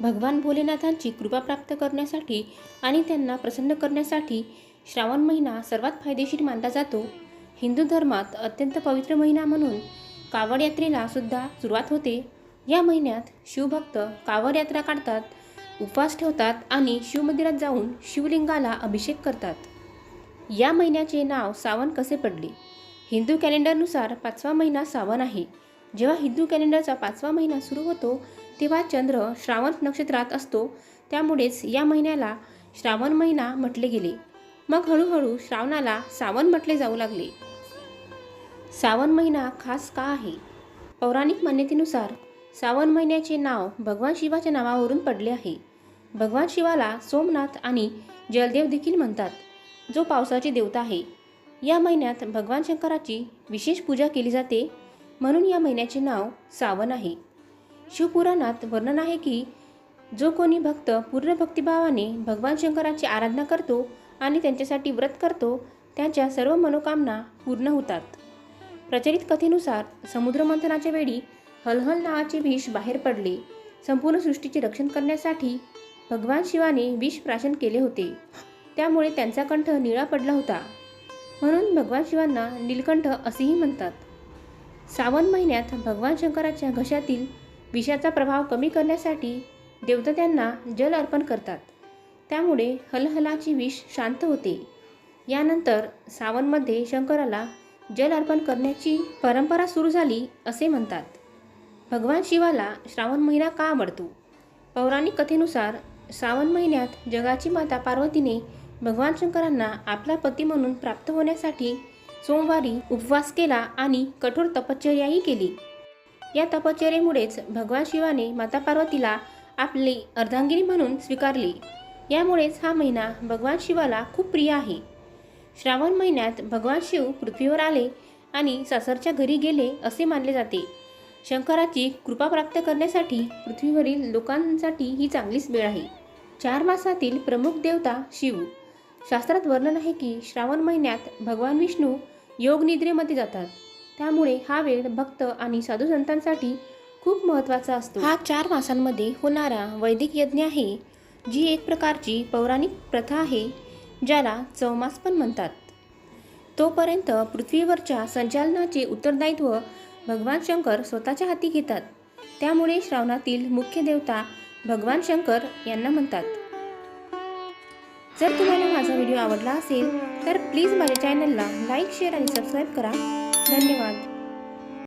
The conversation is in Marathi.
भगवान भोलेनाथांची कृपा प्राप्त करण्यासाठी आणि त्यांना प्रसन्न करण्यासाठी श्रावण महिना सर्वात फायदेशीर मानला जातो. हिंदू धर्मात अत्यंत पवित्र महिना म्हणून कावड यात्रेला सुद्धा सुरुवात होते. या महिन्यात शिवभक्त कावड यात्रा काढतात उपवास ठेवतात आणि शिवमंदिरात जाऊन शिवलिंगाला अभिषेक करतात. या महिन्याचे नाव सावन कसे पडले? हिंदू कॅलेंडरनुसार पाचवा महिना सावन आहे. जेव्हा हिंदू कॅलेंडरचा पाचवा महिना सुरू होतो तेव्हा चंद्र श्रावण नक्षत्रात असतो त्यामुळेच या महिन्याला श्रावण महिना म्हटले गेले. मग हळूहळू श्रावणाला सावन म्हटले जाऊ लागले. सावन महिना खास का आहे? पौराणिक मान्यतेनुसार सावन महिन्याचे नाव भगवान शिवाच्या नावावरून पडले आहे. भगवान शिवाला सोमनाथ आणि जलदेव देखील म्हणतात जो पावसाची देवता आहे. या महिन्यात भगवान शंकराची विशेष पूजा केली जाते म्हणून या महिन्याचे नाव सावन आहे. शिवपुराणात वर्णन आहे की जो कोणी भक्त पूर्ण भक्तिभावाने भगवान शंकराची आराधना करतो आणि त्यांच्यासाठी व्रत करतो त्यांच्या सर्व मनोकामना पूर्ण होतात. प्रचलित कथेनुसार समुद्रमंथनाच्या वेळी हलहल नावाचे विष बाहेर पडले. संपूर्ण सृष्टीचे रक्षण करण्यासाठी भगवान शिवाने विष प्राशन केले होते. त्यामुळे त्यांचा कंठ निळा पडला होता. म्हणून भगवान शिवांना नीलकंठ असेही म्हणतात. सावन महिन्यात भगवान शंकराच्या घशातील विषाचा प्रभाव कमी करण्यासाठी देवता त्यांना जल अर्पण करतात. त्यामुळे हलहलाची विष शांत होते. यानंतर सावनमध्ये शंकराला जल अर्पण करण्याची परंपरा सुरू झाली असे म्हणतात. भगवान शिवाला श्रावण महिना का आवडतो? पौराणिक कथेनुसार श्रावण महिन्यात जगाची माता पार्वतीने भगवान शंकरांना आपला पती म्हणून प्राप्त होण्यासाठी सोमवारी उपवास केला आणि कठोर तपश्चर्याही केली. या तपश्चर्येमुळेच भगवान शिवाने माता पार्वतीला आपली अर्धांगिनी म्हणून स्वीकारले. यामुळेच हा महिना भगवान शिवाला खूप प्रिय आहे. श्रावण महिन्यात भगवान शिव पृथ्वीवर आले आणि सासरच्या घरी गेले असे मानले जाते. शंकराची कृपा प्राप्त करण्यासाठी पृथ्वीवरील लोकांसाठी ही चांगलीच वेळ आहे. चार मासातील प्रमुख देवता शिव. शास्त्रात वर्णन आहे की श्रावण महिन्यात भगवान विष्णू योगनिद्रेमध्ये जातात. त्यामुळे हा वेळ भक्त आणि साधू संतांसाठी खूप महत्त्वाचा असतो. हा चार मासांमध्ये होणारा वैदिक यज्ञ आहे जी एक प्रकारची पौराणिक प्रथा आहे ज्याला चौमास पण म्हणतात. तोपर्यंत पृथ्वीवरच्या संचालनाचे उत्तरदायित्व भगवान शंकर स्वतःच्या हाती घेतात. त्यामुळे श्रावणातील मुख्य देवता भगवान शंकर यांना म्हणतात. जर तुम्हाला माझा व्हिडिओ आवडला असेल तर प्लीज माझ्या चॅनलला लाईक शेअर आणि सबस्क्राईब करा. धन्यवाद.